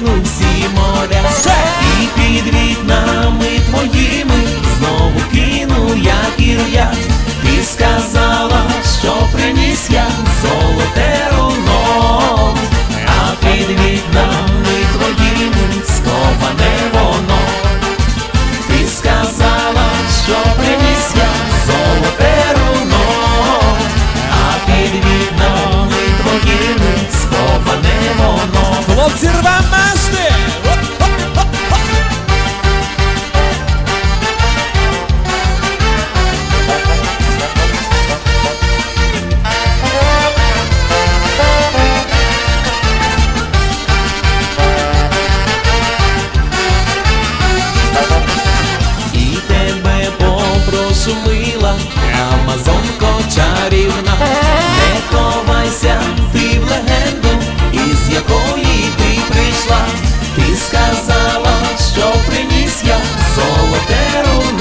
спину всі моря, і під вікнами твоїми знову кину я кір'я. Ти сказала, що приніс я золоте руно, а під вікнами твоїми сховане воно. Ти сказала, що приніс я золоте руно, а під вікнами твоїми. Solo Terra